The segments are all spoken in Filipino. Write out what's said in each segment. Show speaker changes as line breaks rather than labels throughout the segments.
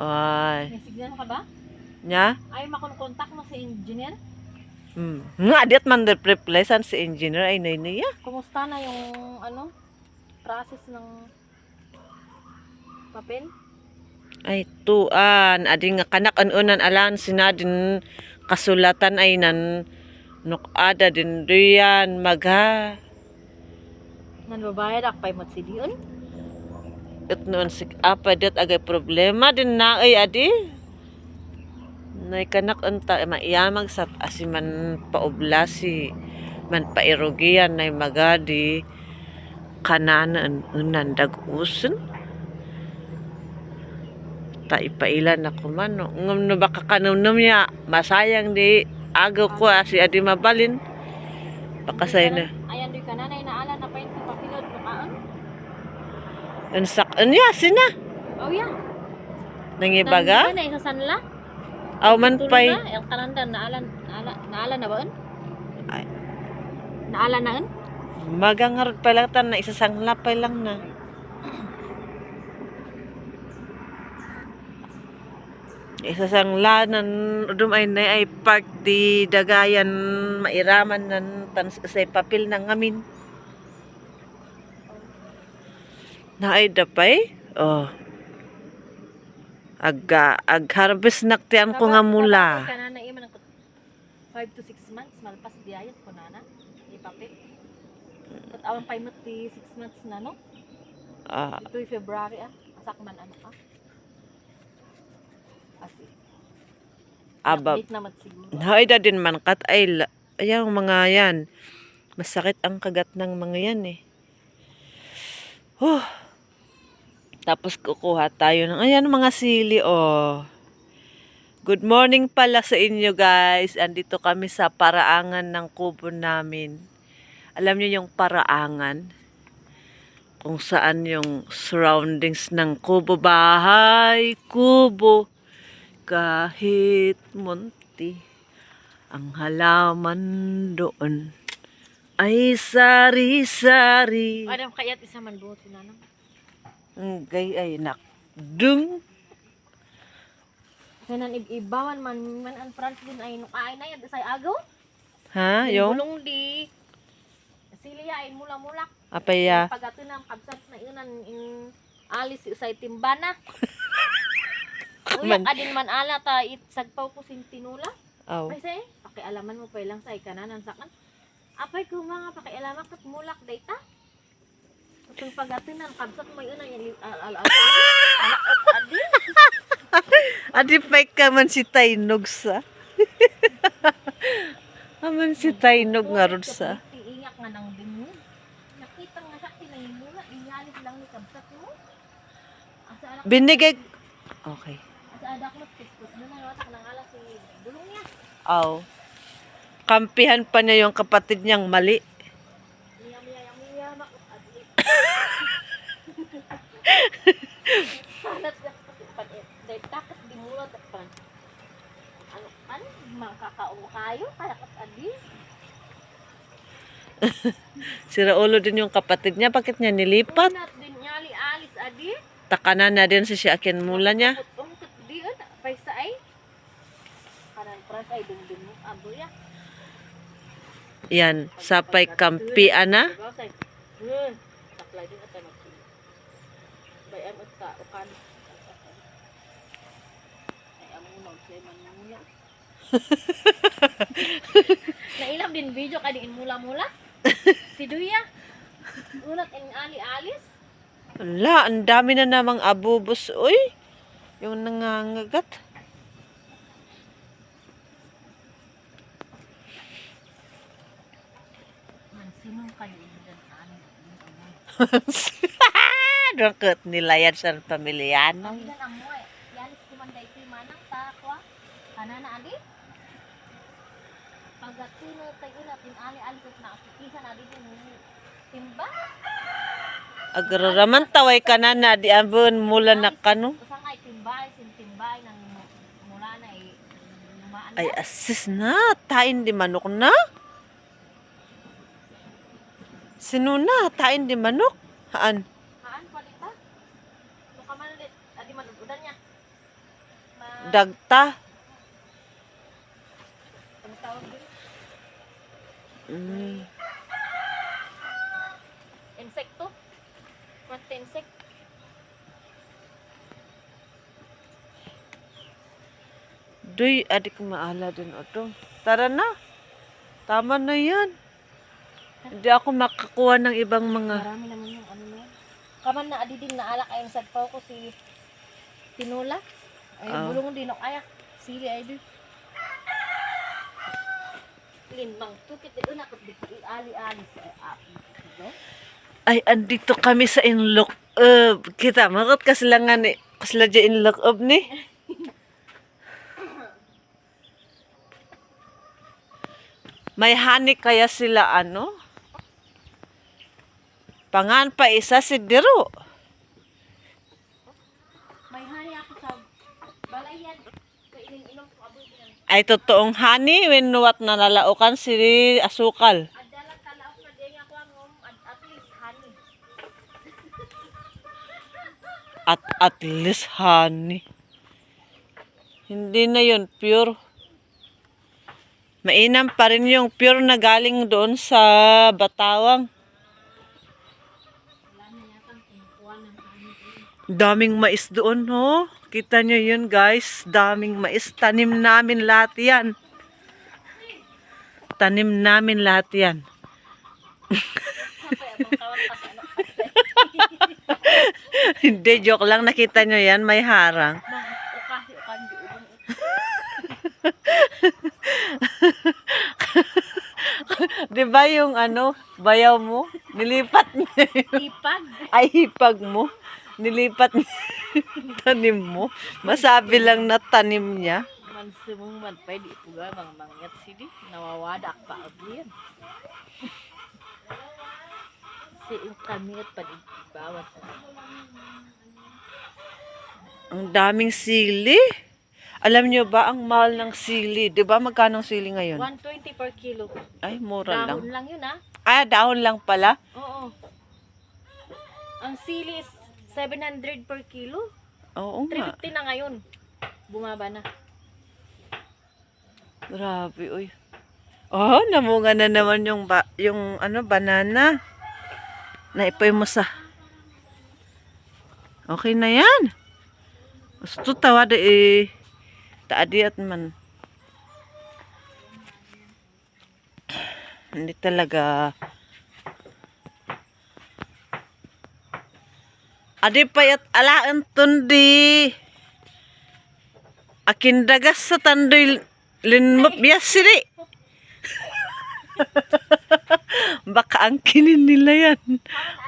Ay.
May signal ka ba?
Nya?
Ay, makonkontak mo sa engineer.
Hmm. Nga, diat man reply san si engineer ay nay niya.
Kumusta na yung, ano, process ng papel?
Ay, tuan. Adi nga kanak an unan alan sinadin kasulatan ay nan nuk ada din riyan magha.
Nanbabayad ak pay mat si diyon.
It noon si apa dit agay problema din na ay adi. Nay kanak unta maiyamag sa asiman paublasi man pairogian nay magadi kananan unan dagusun. Ta ipailan ako man no. Ngam no baka kanunum niya masayang di agaw ko si adi mabalin. Baka say na.
Ayan doy ka na, nay naala na pa yun sa papilod. Bukaan.
Unsak niya sina.
Oh, yeah.
Nangibaga?
Na, isa sanla.
Aw man pay.
na, el kalanda, naala, naala, naala na ba un?
Ay.
Naala na un?
Magangarot pa lang tan na isasanglap pa lang na. Isasanglanan udum ay na ay park di dagayan mairaman nan tan sa papel ng amin. Na ay dapay? Oh. Aga ag harvest naktian ko nga mula.
Ka na na iman 5 to 6 months, malpas di ayat ko na na. Ipapit. At awan pa imot di 6 months na no?
Ah,
Ito'y February ah. Asak man ano ah. Asi.
aba
Update naman siguro.
Naida din man kat ay ayaw mga yan. Masakit ang kagat ng mga yan eh. Huh. Tapos kukuha tayo ng ayan mga sili oh. Good morning pala sa inyo guys. Andito kami sa paraangan ng kubo namin. Alam niyo yung paraangan? Kung saan yung surroundings ng kubo bahay, kubo kahit munti ang halaman doon ay sari-sari.
Adam kayat isa man buhat na
gay ay nakdung.
Kanan ibawan man man ang France din ay nukaay na yan say agaw.
Ha? Yung?
Bulong di Silia ay mula-mulak.
Apaya.
Pagato ng kabsat na inan in alis usay timbana. Uyak adin man ala ta it sagpaw ko sin tinula.
Aw.
Ay say, pakialaman mo pa lang sa ikananan sakan. Apay ko mga pakialaman kat mulak data. Kung pagato ng kabsat mo yun ay al al al. Anak at adi.
Adi pa ka man si Taynog sa. Aman si Taynog nga rod sa.
Iingak nga ng bingi. Nakita nga sa tinahimula, inyalis lang ni kabsat mo.
Binigay. Okay.
asa adak mo pispos na na watak nang ala si bulong niya.
Aw. Kampihan pa niya yung kapatid niyang mali.
Kayo kaya kat adli.
Sira ulo din yung kapatid niya. Bakit niya nilipat?
Unat din nyali alis adi.
Takanan na din sa siya akin mula niya.
Ungkot di an paisa ay. Kanan pras ay dungdung mo abo ya.
Yan. Sapay kampi ana.
Nailam din video ka din mula-mula. Si Duya. Unat in ali alis.
Wala, ang dami na namang abubos. Uy, yung nangangagat. Drakot nila yan sa pamilyano.
Ang ilan ang mo eh. Yanis kumanday si manang takwa. Kanana ali? Pagatino tayo na tin ali alis at nakikisa na yung timba.
Agraraman taway ka na na di abon mula na kano.
Usang ay timbay, sin timbay ng mula na eh. Lumaan
Ay
na.
asis na, tain di manok na. Sino na, tain di manok? Haan?
Haan pa dita? Luka man ulit. Adi madududan niya.
Dagta.
Ang tawag doon?
Mm.
Insekto? What insect?
Duy, adik maala din o to. Tara na. Tama na yan. Hindi ako makakuha ng ibang mga...
Marami naman yung ano na. Kaman na adi din na alak ayun sa pao ko si Tinula. Ay,
Ah.
bulong din ako ayak. Sili ay din. Linmang tukit ito na kut ali-ali sa api. Diba?
Ay, andito kami sa inlock up. Kita, makot kaslangan ni. Kasla dyan inlock up ni. May honey kaya sila ano? Pangan pa isa si Diro.
May hari ako sa balayan. Kainin inom ko aboy din.
Ay totoong honey when si asukal.
Talaok na ako ang um, at, at least honey.
Hindi na yun pure. Mainam pa rin yung pure na galing doon sa Batawang.
Wala na yata ang kinukuha ng honey.
Daming mais doon, no? Kita nyo yun, guys. Daming mais. Tanim namin lahat yan. Tanim namin lahat yan. Hindi, joke lang. Nakita nyo yan, may harang. Di ba yung ano, bayaw mo? Nilipat niya yun.
ipag.
Ay, hipag mo. Nilipat tanim mo. Masabi lang na tanim niya.
Man sumong man pwede ipuga mga mangyat sidi. Nawawadak pa abliyan. si kami at panibawat.
Ang daming sili. Alam nyo ba, ang mahal ng sili. Di ba magkano ang sili ngayon?
120 per kilo.
Ay, mura lang.
Dahon lang yun ah.
Ah, dahon lang pala.
Oo. Ang sili is 700 per kilo.
Oo nga.
350 na ngayon. Bumaba na.
Grabe, uy. Oh, namunga na naman yung, ba, yung ano, banana. Naipoy mo sa... Okay na yan. Gusto tawad eh. Taadi at man. Hindi talaga. Adi payat alaan tundi. Akin dagas sa tandoy linmap siri. Baka ang kinin nila yan.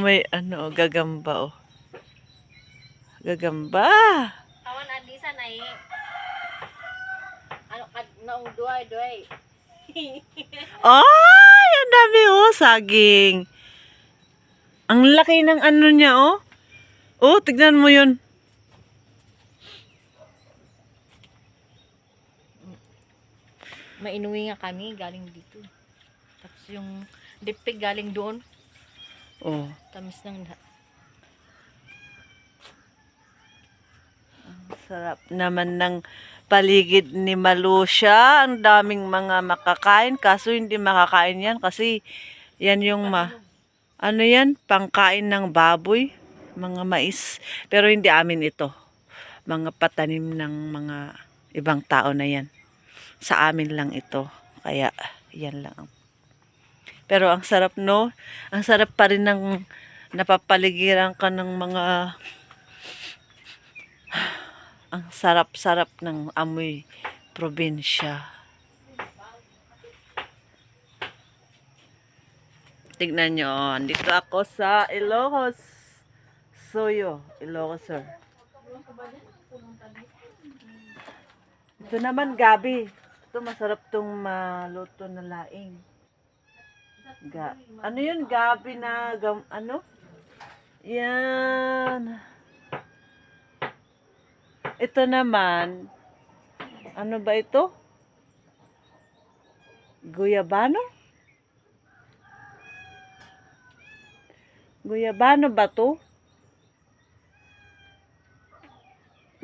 May ano, gagamba oh. Gagamba.
Awan andisa na eh. Ano kad naong duay duay.
Ay, ang dami oh, saging. Ang laki ng ano niya oh. Oh, tignan mo yun.
Mainuwi nga kami galing dito. Tapos yung dipig galing doon.
Oh.
Tamis ng lahat.
Sarap naman ng paligid ni Malusya. Ang daming mga makakain. Kaso hindi makakain yan kasi yan yung ma... Ano yan? Pangkain ng baboy. Mga mais. Pero hindi amin ito. Mga patanim ng mga ibang tao na yan. Sa amin lang ito. Kaya yan lang. Pero ang sarap no. Ang sarap pa rin ng napapaligiran ka ng mga ang sarap-sarap ng amoy probinsya. Tignan nyo, oh, andito ako sa Ilocos. Soyo, Ilocos, sir. Ito naman, gabi. Ito, masarap tong maluto na laing. Ga ano yun, gabi na, gam ano? Yan. Ito naman, ano ba ito? Guyabano? Guyabano ba to?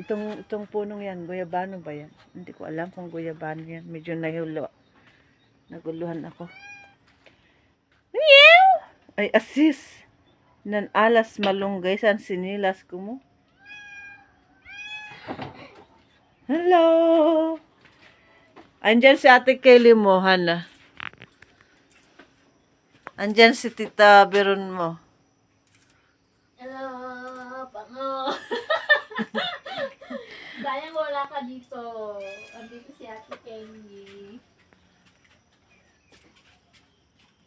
Ito Itong, itong punong yan, guyabano ba yan? Hindi ko alam kung guyabano yan. Medyo nahulo. Naguluhan ako. Meow! Ay, asis. Nan alas malunggay san sinilas ko mo. Hello! Andyan si ate Kelly mo, Hana. Andyan si tita Beron mo.
Hello, pango. Sayang wala ka dito. Andito si Ate Kenny.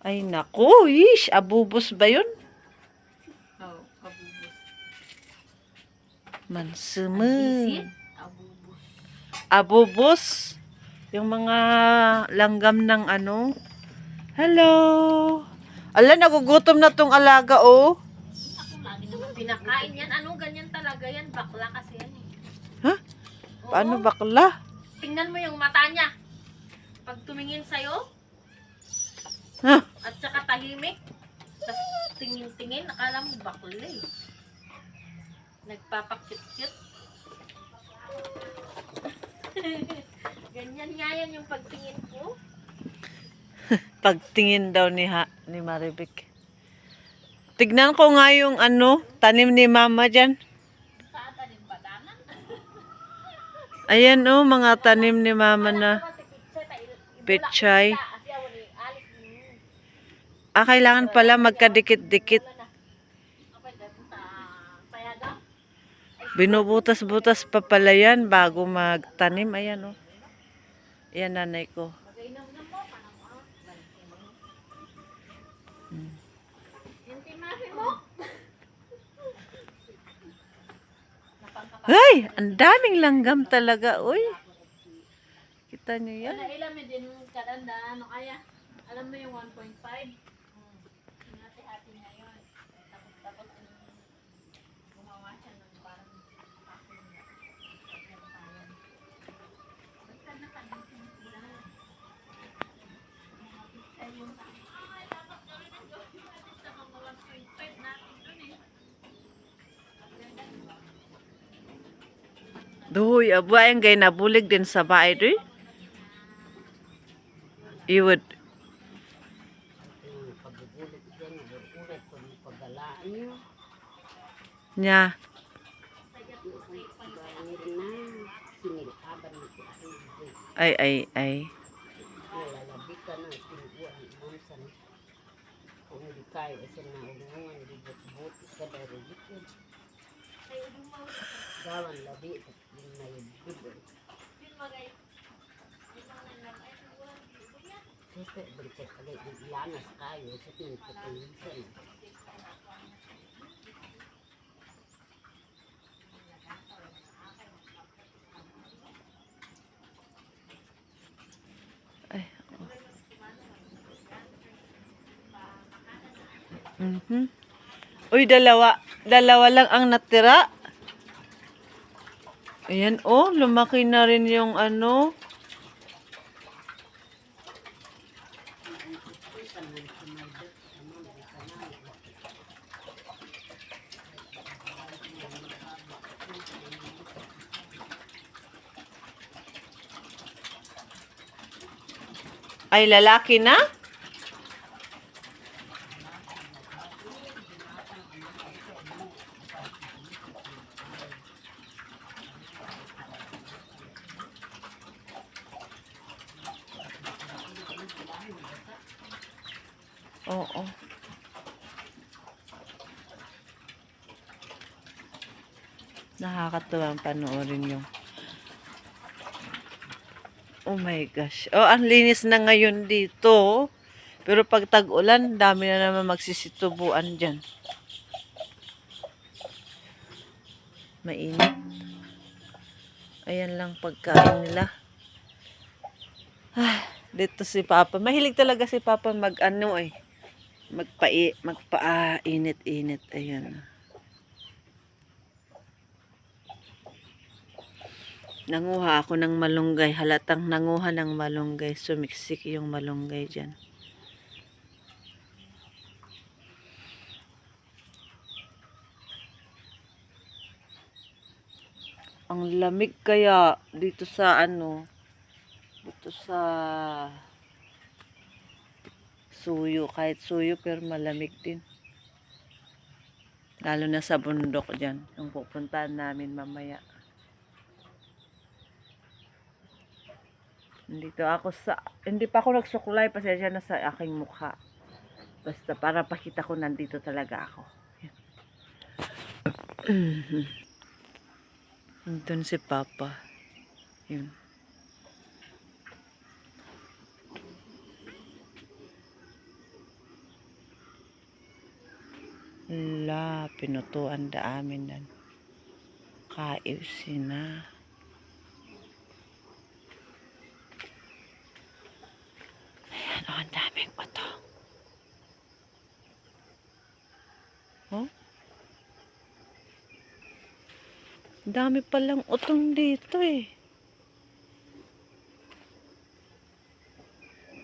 Ay, naku, ish, abubos ba yun?
Oh, kabubos.
Mansumu.
Bisit, abubos.
Abubos. Yung mga langgam ng ano. Hello. Ala, nagugutom na tong alaga, oh.
Ako lagi naman pinakain yan. Ano, ganyan talaga yan. Bakla kasi yan? Oo.
Paano bakla?
Tingnan mo yung mata niya. Pag tumingin sa'yo,
Ha?
at saka tahimik, tas tingin-tingin, akala mo bakla eh. Nagpapakyut-kyut. Ganyan nga yan yung pagtingin ko.
Pagtingin daw ni, ha, ni Maribik. Tignan ko nga yung ano, tanim ni mama dyan. Ayan, oh, mga tanim ni mama na Pechay. Ah, kailangan pala magkadikit-dikit. Binubutas-butas pa pala yan bago magtanim. Ayan, oh. Ayan, nanay ko.
Yung timahin mo?
Ay, ang daming langgam talaga, uy. Kita niyo yan?
Ilan mo din kadanda, ano kaya? Alam mo yung 1.5?
Duhoy, abo ay gay nabulig din sa bahay, doy. Iwad. Nya. Ay, ay, ay.
Gawan labi yung may bibol. Balikat agay yung ilanas kayo sa tinipatulisan.
Mhm. Uy, dalawa. Dalawa lang ang natira. Ayan, oh, lumaki na rin yung ano. Ay, lalaki na? Oo. Nakakatuwa ang panoorin yung Oh my gosh. Oh, ang linis na ngayon dito. Pero pag tag-ulan, dami na naman magsisitubuan dyan. Mainit. Ayan lang pagkain nila. Ah, dito si Papa. Mahilig talaga si Papa mag ano eh. Magpa magpa init-init. Ayan. Nanguha ako ng malunggay. Halatang nanguha ng malunggay. Sumiksik yung malunggay dyan. Ang lamig kaya dito sa ano, dito sa suyo. Kahit suyo pero malamig din. Lalo na sa bundok dyan. Yung pupuntahan namin mamaya. Dito ako sa, hindi pa ako nagsuklay, pasensya na sa aking mukha. Basta para pakita ko nandito talaga ako. Nandun si Papa. Yun. La, pinutuan da amin nan. KFC na. Ayan, daming utong. Oh? Dami palang utong dito eh.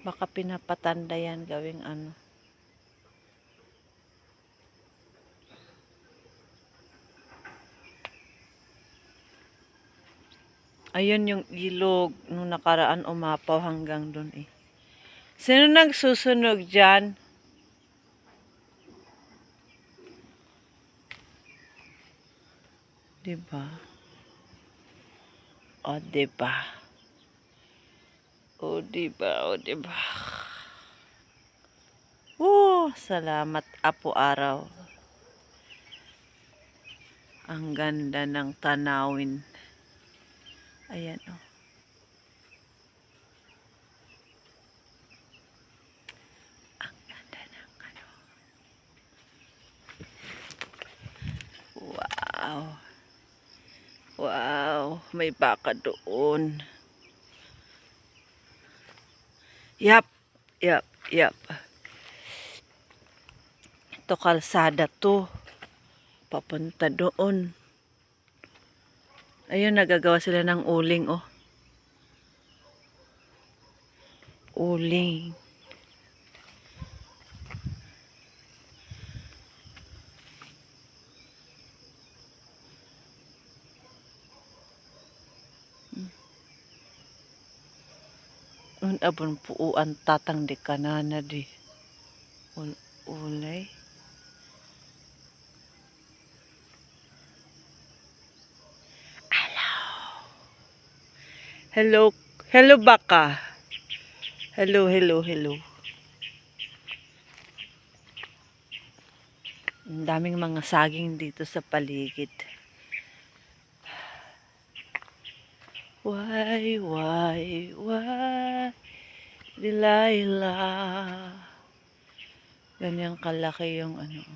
Baka pinapatanda yan gawing ano. Ayun yung ilog nung nakaraan umapaw hanggang doon eh. Sino nagsusunog dyan? Diba? O, diba? O, diba? O, diba? Oh, salamat Apo Araw. Ang ganda ng tanawin. Ayan, oh. Ang ganda ng ano. Wow. Wow, may baka doon. Yap, yap, yap. Ito kalsada to. Papunta doon. Ayun, nagagawa sila ng uling, oh. Uling. Un abon puuan tatang di kanana di. Ul ulay. Hello. Hello baka. Hello, hello, hello. Ang daming mga saging dito sa paligid. Why, why, why, Delilah. Ganyan kalaki yung ano,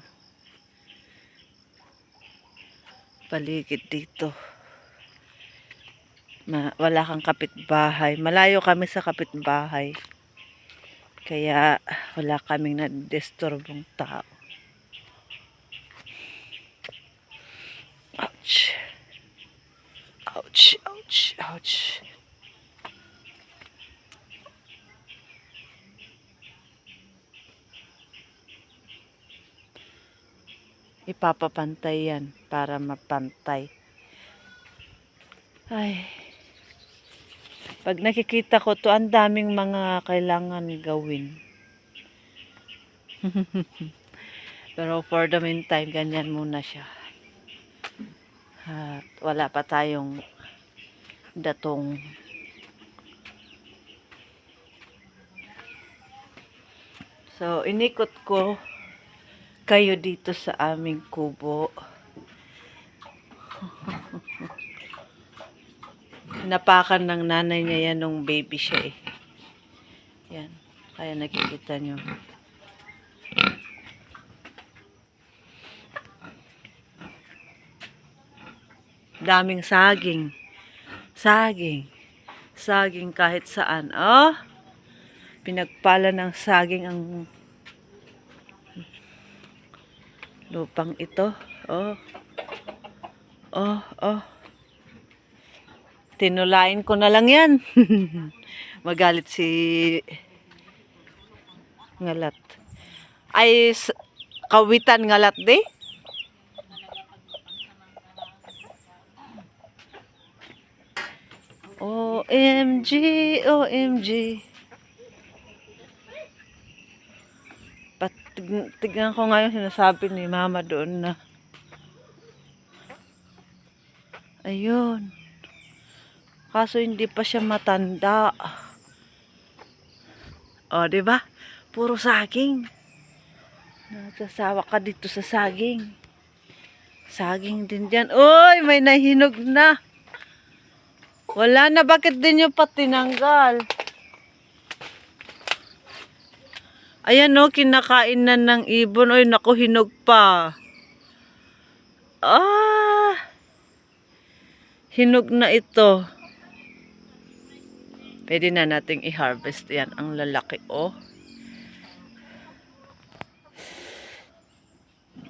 paligid dito. Ma, wala kang kapitbahay. Malayo kami sa kapitbahay. Kaya wala kaming nadisturbong tao. Ouch. Ouch, ouch, ouch. Ipapapantay yan para mapantay. Ay. Pag nakikita ko to, ang daming mga kailangan gawin. Pero for the meantime, ganyan muna siya. At wala pa tayong datong So, inikot ko kayo dito sa aming kubo. Napakan ng nanay niya yan nung baby siya eh. Yan. Kaya nakikita nyo. Daming saging. Saging. Saging kahit saan. Oh! Pinagpala ng saging ang lupang ito. Oh. Oh, oh. Tinulain ko na lang yan. Magalit si ngalat. Ay, kawitan ngalat di? OMG, OMG. Tignan ko nga yung sinasabi ni mama doon na. Ayun. Kaso hindi pa siya matanda. O, ba? Puro saging. Nasasawa ka dito sa saging. Saging din dyan. Uy, may nahinog na. Wala na. Bakit din yung patinanggal? Ayan o, kinakain na ng ibon. Uy, naku, hinog pa. Ah! Hinog na ito. Pwede na nating i-harvest yan. Ang lalaki, oh.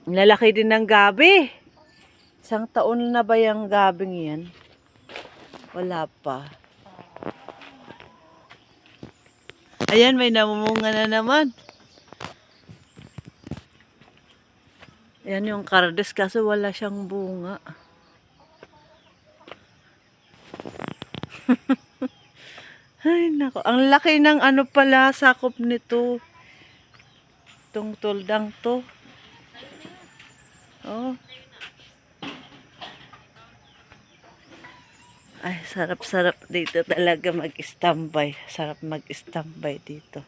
Lalaki din ng gabi. Isang taon na ba yung gabing yan? Wala pa. Ayan, may namumunga na naman. Yan yung kardes kaso wala siyang bunga. Ay, nako. Ang laki ng ano pala sakop nito. Itong tuldang to. Oh. Ay, sarap-sarap dito talaga mag-standby. Sarap mag-standby dito.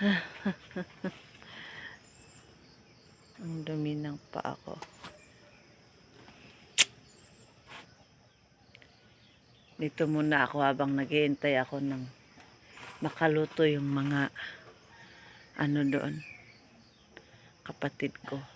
Ang dumi ng paa ko. Dito muna ako habang naghihintay ako ng makaluto yung mga ano doon kapatid ko.